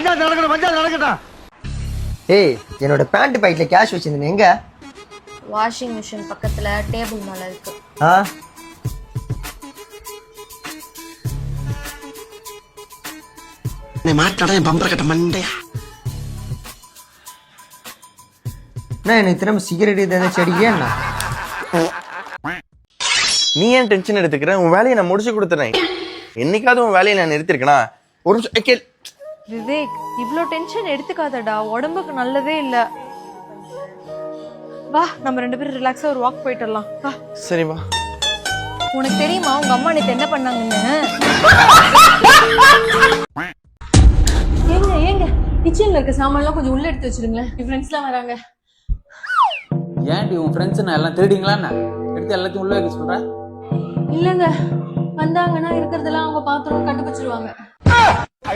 பஞ்சாயத்து நடக்கணும் பஞ்சாயத்து நடக்கட்டும். ஏய் என்னோட பேண்ட் பாக்கெட்ல கேஷ் வச்சிருந்தேன் எங்க? வாஷிங் மிஷின் பக்கத்துல டேபிள் மேல இருக்கு. ஆ? நீ மாட்டாடா என் பம்பர கட்ட மண்டையா? என்ன எனக்கு திரும்ப சிகரெட் ஏதாச்சும் அடிக்கேன் நீ ஏன் டென்ஷன் எடுத்துக்கிற? உன் வேலையை நான் முடிச்சு கொடுத்துறேன். என்னைக்காவது உன் வேலையை நான் நிறுத்திருக்கேனா? ஒரு நிமிஷம் விவேக் இவ்ளோ டென்ஷன் எடுத்துக்காதடா. உடம்புக்கு நல்லதே இல்ல. வா நம்ம ரெண்டு பேரும் ரிலாக்ஸா ஒரு வாக் போயிட்டு வரலாம். வா. சரி வா உனக்கு தெரியுமா உங்க அம்மா நேத்து என்ன பண்ணாங்கன்னு? ஏங்க ஏங்க கிச்சன்ல இருக்க சாமான்லாம் கொஞ்சம் உள்ள எடுத்து வச்சிருங்களேன். என் ஃப்ரெண்ட்ஸ்லாம் வராங்க. ஏன்டி உன் ஃப்ரெண்ட்ஸ் நான் எல்லாம் திருடிங்களா என்ன? எடுத்து எல்லாத்தையும் உள்ள வைக்க சொல்ற? இல்லங்க வந்தாங்கன்னா இருக்கிறதெல்லாம் அவங்க பாத்திரம் கண்டுபிடிச்சிருவாங்க.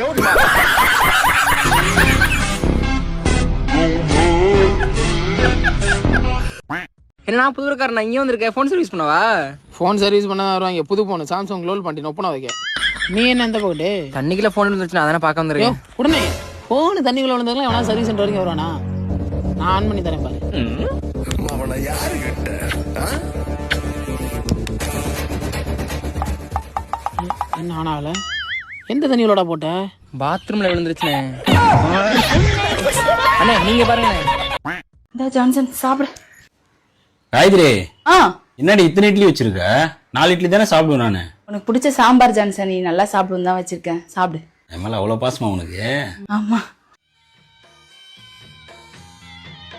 என்ன புதுக்காரன் நான் இங்கே வந்திருக்கேன் ஃபோன் சர்வீஸ் பண்ணவா? ஃபோன் சர்வீஸ் பண்ண வருவாங்க. புது ஃபோன் சாம்சங் லோல் பண்ணி ஒப்பனா வைக்க. நீ என்ன இந்த பக்கத்து? தண்ணிக்குள்ள ஃபோன் நான் அதெல்லாம் பார்க்க வந்திருக்கேன். உடனே. ஃபோனு தண்ணிக்குள்ள விழுந்ததுலாம் எவனா சர்வீஸ் சென்டர் வரைக்கும் வருவானா? நான் ஆன் பண்ணி தரேன் பாரு. என்ன ஆனால எந்த தண்ணியோட போட்ட? பாத்ரூம்ல விழுந்துருச்சுனே. அண்ணே நீங்க பாருங்க. இந்த ஜான்சன் சாப்பிடு. காயத்ரி ஆ. என்னடி இத்தனை இட்லி வச்சிருக்க? நாலு இட்லி தானே சாப்பிடுவேன் நானு. உனக்கு பிடிச்ச சாம்பார் ஜான்சன் நீ நல்லா சாப்பிடுன்னு தான் வச்சிருக்கேன். சாப்பிடு. என் மேல அவ்வளவு பாசமா உனக்கு? ஆமா.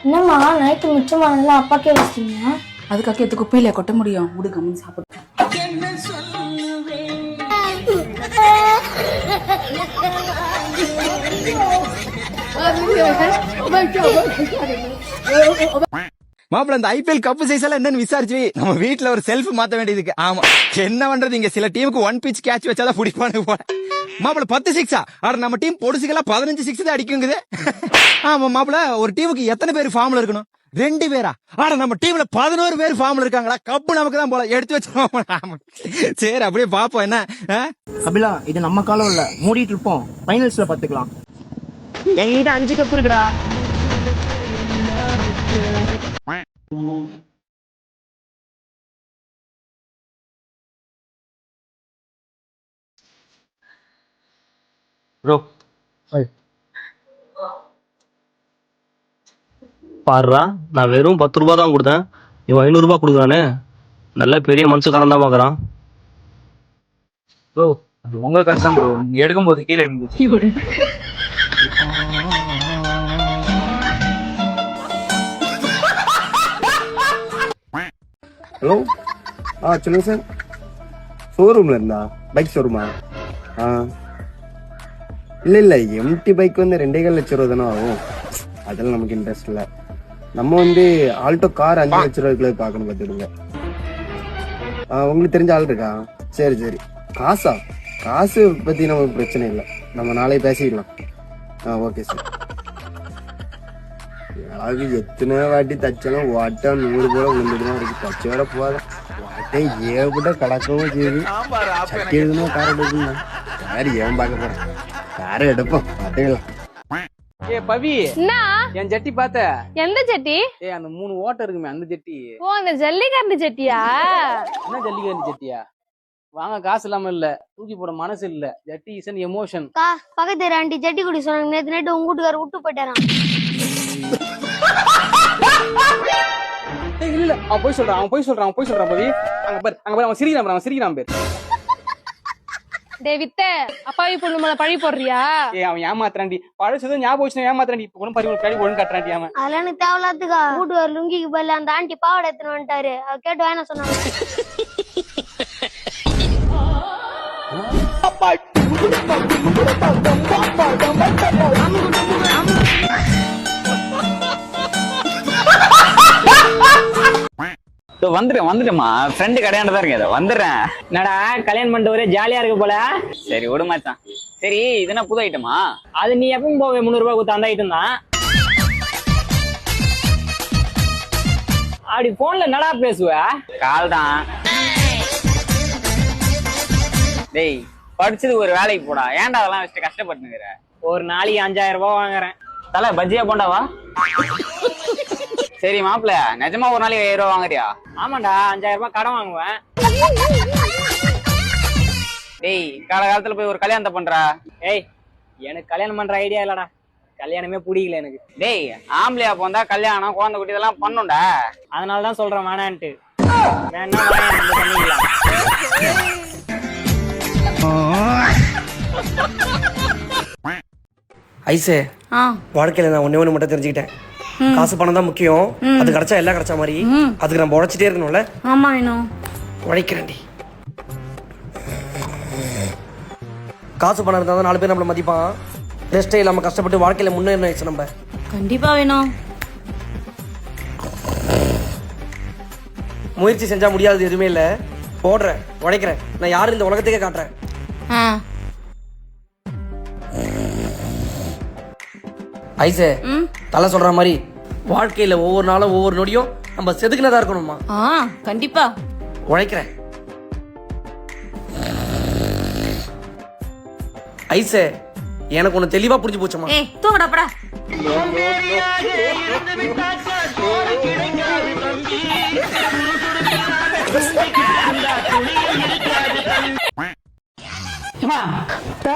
என்னம்மா நைட்டு மிச்சமானதெல்லாம் அப்பாக்கே வச்சிட்டீங்க? அதுக்காக எது குப்பையில கொட்ட முடியும்? விடு கம்முன்னு சாப்பிடு. আমি ওখানে ও ভাই ও ভাই மாப்பிள்ள இந்த ஐபிஎல் கப்பு சைஸ் எல்லாம் என்னன்னு விசாரிச்சு வை. நம்ம வீட்ல ஒரு செல்ஃப் மாத்த வேண்டியதுக்கு. ஆமா. என்ன பண்றது? இங்க சில டீமுக்கு ஒன் பிச் கேட்ச் வச்சாதான் பிடிப்பானு போல. மாப்பிள்ள பத்து சிக்ஸா ஆனா நம்ம டீம் பொடுசுக்கெல்லாம் பதினஞ்சு சிக்ஸ் தான் அடிக்குங்குது. ஆமா மாப்பிள்ள ஒரு டீமுக்கு எத்தனை பேர் ஃபார்ம்ல இருக்கணும்? ரெண்டு பேரா? ஆனா நம்ம டீம்ல பதினோரு பேர் ஃபார்ம்ல இருக்காங்களா? கப்பு நமக்கு தான் போல. எடுத்து வச்சிருவோம் சரி அப்படியே பாப்போம். என்ன? ஆ? கபிலா இது நம்ம காலம் இல்ல. மூடிட்டு இருப்போம். ஃபைனல்ஸ்ல பாத்துக்கலாம். என்கிட்ட அஞ்சு கப் இருக்குடா. ப்ரோ பாருடா நான் வெறும் பத்து ரூபா தான் கொடுத்தேன். இவன் ஐநூறு ரூபாய் கொடுக்குறானே. நல்ல பெரிய மனுஷக்காரன் தான் பாக்குறான். ப்ரோ உங்க கஷ்டம் ப்ரோ நீங்க எடுக்கும்போது கீழே இருந்துச்சு ஹலோ? ஆ சொல்லுங்க சார். ஷோரூம்ல இருந்தா? பைக் ஷோரூமா ஆ? இல்லை இல்லை எம்டி பைக் வந்து ரெண்டே கால் லட்சம் ரூபா தானே ஆகும். அதெல்லாம் நமக்கு இன்ட்ரெஸ்ட் இல்லை. நம்ம வந்து ஆல்டோ கார் அஞ்சு லட்ச ரூபாய்க்குள்ள பார்க்கணும் பார்த்துடுங்க ஆ உங்களுக்கு தெரிஞ்ச ஆள் இருக்கா? சரி சரி. காசா? காசு பற்றி நமக்கு பிரச்சனை இல்லை. நம்ம நாளை பேசிக்கலாம். ஆ ஓகே சார் அது எத்தனை வாட்டி தச்சாலும் வாட்டா நூறு போல விழுந்துட்டுதான் இருக்கு. தச்சு வர போகாத. வாட்டை ஏவிட கடக்கவும் செய்யுது சட்டி எழுதுனா கார் எடுக்குங்க யாரு ஏன் பார்க்க போறேன் காரை எடுப்போம். பார்த்துக்கலாம் ஏ பவி. என் ஜட்டி பார்த்த? எந்த ஜட்டி? ஏ அந்த மூணு ஓட்டை இருக்குமே அந்த ஜட்டி. ஓ அந்த ஜல்லிக்கரண்டி ஜட்டியா? என்ன ஜல்லிக்கட்டு ஜட்டியா? வாங்க காசு இல்லாம இல்ல. தூக்கி போட மனசு இல்ல. ஜட்டி இஸ் அன் எமோஷன் கா பக்கத்து ஆண்டி ஜட்டி குடி சொன்னாங்க. நேத்து நைட்டு உங்க வீட்டுக்கார விட்டு போயிட்டாராம். ஏய் இல்ல அவன் போய் சொல்றான் அவன் போய் சொல்றான் அவன் போய் சொல்றான் பவி. அங்க பாரு அங்க பாரு அவன் சிரிக்கிறான் அவன் சிரிக்கிறான் பேர். டே வித்த அப்பாவி பொண்ணு மேல பழி போடுறியா? ஏய் அவன் ஏமாத்துறான்டி. பழசு ஞாபகம் வச்சு ஏமாத்துறான்டி. இப்ப கூட பறி ஒரு கடி ஒழுங்கு கட்டுறான்டி அவன். அதெல்லாம் எனக்கு தேவையில்லாத்துக்கா வீட்டுக்கார லுங்கிக்கு பதிலா அந்த ஆண்டி பாவாடை எடுத்துன்னு வந்துட்டாரு. அதை கேட்டு வேணா சொன்னாங்க வந்துட்டேன் வந்துட்டேமா ஃப்ரெண்டு கடையாண்ட தான் இருக்கேன் வந்துடுறேன். என்னடா கல்யாணம் பண்ணிட்டு ஒரே ஜாலியா இருக்கு போல? சரி விடு மச்சான் சரி இது என்ன புது ஐட்டமா அது நீ எப்பவும் போவே முந்நூறு ரூபாய் கொடுத்த அந்த ஐட்டம் தான். அப்படி போன்ல என்னடா பேசுவ? கால் தான். டேய் படிச்சது ஒரு வேலைக்கு போடா. ஏன்டா அதெல்லாம் வச்சுட்டு கஷ்டப்பட்டுங்கிற ஒரு நாளைக்கு அஞ்சாயிரம் ரூபாய் வாங்குறேன். தல பஜ்ஜியா போண்டாவா? சரி மாப்பிள்ள நிஜமா ஒரு நாளைக்கு ஐயாயிரம் ரூபாய் வாங்குறியா? ஆமாண்டா அஞ்சாயிரம் ரூபாய் கடன் வாங்குவேன். டேய் காலகாலத்துல போய் ஒரு கல்யாணத்தை பண்றா? ஏய் எனக்கு கல்யாணம் பண்ற ஐடியா இல்லடா. கல்யாணமே பிடிக்கல எனக்கு. டேய் ஆம்பளையா போந்தா கல்யாணம் குழந்தை குட்டி இதெல்லாம் பண்ணும்டா. அதனால தான் சொல்றேன் வேணான்ட்டு. வேணா பண்ணிக்கலாம். ஐசே வாழ்க்கையில நான் ஒண்ணே ஒண்ணு மட்டும் தெரிஞ்சுக்கிட்டேன். காசு பணம் தான் முக்கியம். அது கிடைச்சா எல்லாம் கிடைச்ச மாதிரி. அதுக்கு நம்ம உழைச்சிட்டே இருக்கணும்ல. ஆமா வேணும் உழைக்கிறேன்டி. காசு பணம் இருந்தால் தான் நாலு பேர் நம்மளை மதிப்பான். ரெஸ்டே இல்லாம கஷ்டப்பட்டு வாழ்க்கையில முன்னேறணும் ஐசு நம்ம. கண்டிப்பா வேணும் முயற்சி செஞ்சா முடியாதது எதுவுமே இல்ல. போடுறேன் உழைக்கிறேன். நான் யாரும் இந்த உலகத்துக்கே காட்டுறேன். ஐசே தலை சொல்ற மாதிரி வாழ்க்கையில ஒவ்வொரு நாளும் ஒவ்வொரு நொடியும் நம்ம செதுக்குனதா இருக்கணுமா ஆ கண்டிப்பா. உழைக்கிறேன். ஐசே எனக்கு ஒண்ணு தெளிவா புரிஞ்சு போச்சுமா ஏய் தூங்கடா படா.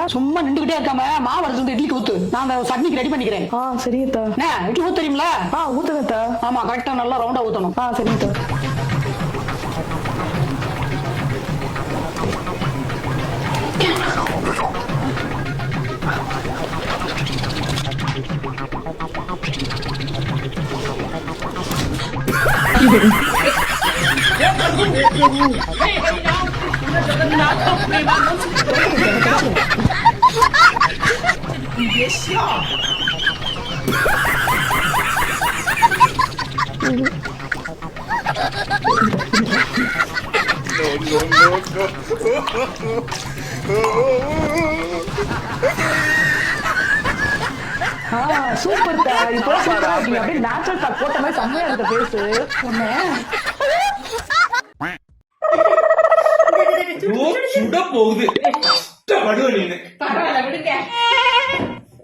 சும்மா நின்றுகிட்டே இருக்காம மாவு அரைச்சு இட்லிக்கு ஊத்து நான் அந்த சட்னிக்கு ரெடி பண்ணிக்கிறேன் ஆ சரி இட்லி ஊத்த தெரியுமில ஆ ஊத்துங்க ஆமா கரெக்டா நல்லா ரவுண்டா ஊத்தணும் ஆ சரி சூப்பர் இப்போ அப்படியே நேச்சுரல் பாக் போட்ட மாதிரி செம்மையா இருக்க பேசு ஒண்ணு சுட போகுது கஷ்டப்படுவ நீங்க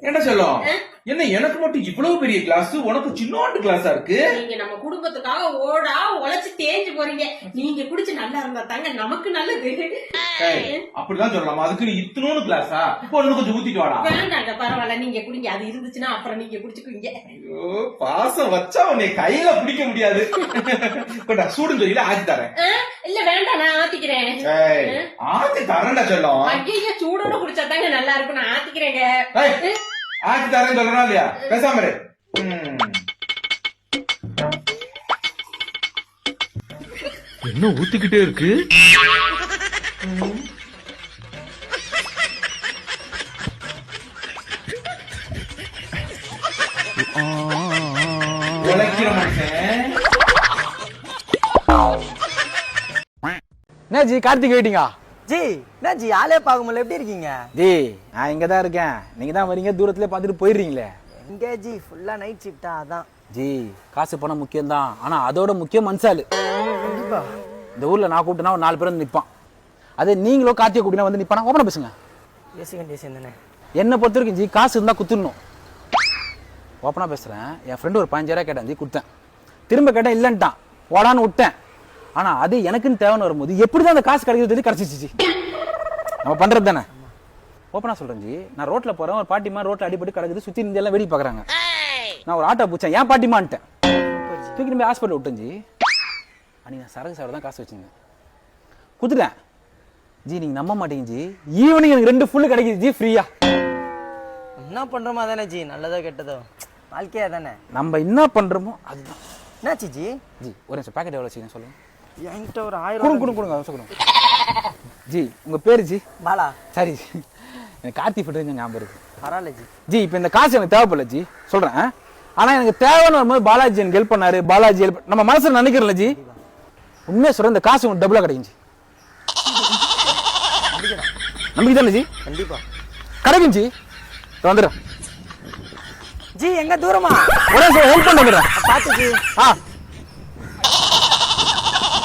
என்ன சொல்லும்? என்ன எனக்கு மட்டும் இவ்வளவு பெரிய கிளாஸ் உனக்கு சின்னோண்டு கிளாஸா இருக்கு? நீங்க நம்ம குடும்பத்துக்காக ஓடா உழைச்சு தேஞ்சு போறீங்க. நீங்க குடிச்சு நல்லா இருந்தா தாங்க நமக்கு நல்லது. அப்படிதான் சொல்லலாமா? அதுக்கு நீ இத்தனோண்டு கிளாஸா பொண்ணு கொஞ்சம் ஊத்திட்டு வாடா. வேண்டாங்க பரவாயில்ல. நீங்க குடிங்க. அது இருந்துச்சுன்னா அப்புறம் நீங்க குடிச்சுக்குவீங்க. ஐயோ பாசம் வச்சா உன்னை கையில பிடிக்க முடியாது. கொண்டா சூடுன்னு சொல்லி ஆக்கி தரேன். இல்ல வேண்டாம் நான் ஆத்திக்கிறேன். ஆத்தி தரேன்டா சொல்லும். ஐயோ சூடோட குடிச்சா தாங்க நல்லா இருக்கும். நான் ஆத்திக்கிறேங்க. ஆக்கி தரேன்னு சொல்றா இல்லையா? பேசாம. என்ன ஊத்திக்கிட்டே இருக்கு? உழைக்கிற மனுஷன். என்ன ஜி கார்த்திக் வெயிட்டிங்கா ஜி என்ன ஜி ஆளே பார்க்க முடியல. எப்படி இருக்கீங்க? ஜி நான் இங்க தான் இருக்கேன். நீங்க தான் வரீங்க தூரத்துல பார்த்துட்டு போயிடுறீங்களே. இங்கே ஜி ஃபுல்லா நைட் ஷிஃப்டா அதான். ஜி காசு பணம் முக்கியம் தான் ஆனா அதோட முக்கியம் மனுஷாலு இந்த ஊர்ல நான் கூப்பிட்டேன்னா ஒரு நாலு பேர் வந்து நிப்பான். அதே நீங்களும் கார்த்திகை கூப்பிட்டா வந்து நிப்பானா? ஓப்பனா பேசுங்க. ஏசி கண்டிஷன் தானே என்னை பொறுத்த வரைக்கும் ஜி காசு இருந்தா குத்துடணும் ஓப்பனா பேசுறேன். என் ஃப்ரெண்டு ஒரு பதினஞ்சாயிரம் கேட்டேன் ஜி கொடுத்தேன். திரும்ப கேட்டேன் இல்லைன்ட்டான். போடான்னு விட்டேன். ஆனா அது எனக்குன்னு தேவைன்னு வரும்போது எப்படிதான் அந்த காசு கிடைக்கிறது கிடைச்சிச்சு ஜி நம்ம பண்றது தானே? ஓப்பனா சொல்றேன் ஜி. நான் ரோட்ல போறேன் ஒரு பாட்டிமா ரோட்ல அடிபட்டு கிடக்குது சுத்தி இருந்து எல்லாம் வேடிக்கை பாக்குறாங்க. நான் ஒரு ஆட்டோ பூச்சேன் ஏன் பாட்டிமான்ட்டேன் தூக்கி போய் ஹாஸ்பிட்டல் விட்டேன் ஜி. அன்னைக்கு நான் சரக்கு சாப்பிட தான் காசு வச்சிருந்தேன். குத்துட்டேன் ஜி நீங்க நம்ப மாட்டீங்க ஜி. ஈவினிங் எனக்கு ரெண்டு ஃபுல்லு கிடைக்குது ஜி ஃப்ரீயா என்ன பண்றோமா தானே ஜி? நல்லதோ கெட்டதோ? வாழ்க்கையா தானே? நம்ம என்ன பண்றோமோ அதுதான். என்னாச்சு ஜி? ஜி ஒரு நிமிஷம் பாக்கெட் எவ்வளோ வச்சுக்கேன் சொல்லுங்க. என்கிட்ட ஒரு ஆயிரம் கொடுங்க கொடுங்க கொடுங்க ஜி உங்க பேரு ஜி? பாலா. சரி ஜி. எனக்கு கார்த்தி ஃபிட்டு ஞாபகம் இருக்கு. பரவாயில்ல ஜி. ஜி இப்போ இந்த காசு எனக்கு தேவைப்படல ஜி. சொல்றேன். ஆ? ஆனா எனக்கு தேவைன்னு வரும்போது பாலாஜி எனக்கு ஹெல்ப் பண்ணாரு. பாலாஜி ஹெல்ப் நம்ம மனசுல நினைக்கிறல ஜி. உண்மையா சொல்றேன் இந்த காசு உங்களுக்கு டபுளா கிடைக்கும் ஜி. நம்பிக்கை தானே ஜி? கண்டிப்பா. கிடைக்கும் ஜி. இதோ வந்துடுறேன் ஜி எங்க தூரமா? உடனே ஹெல்ப் பண்ண வந்துடுறேன். பாத்து ஜி. ஆ.